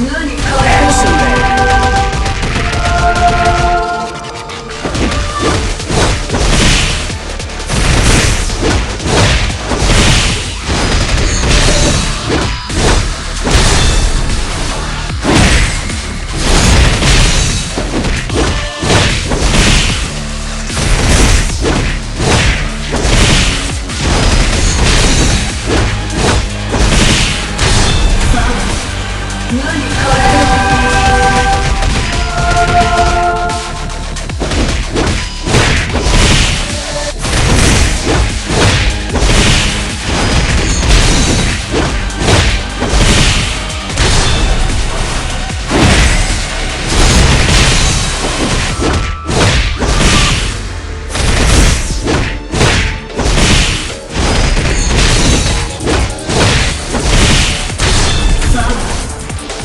你的女朋友。你这一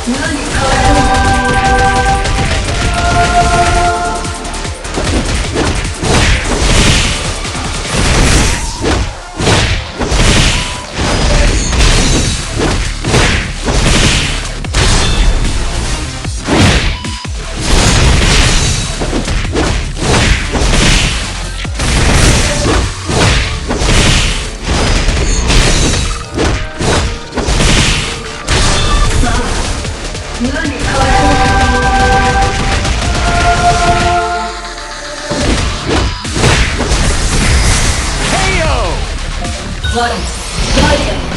물론 You win!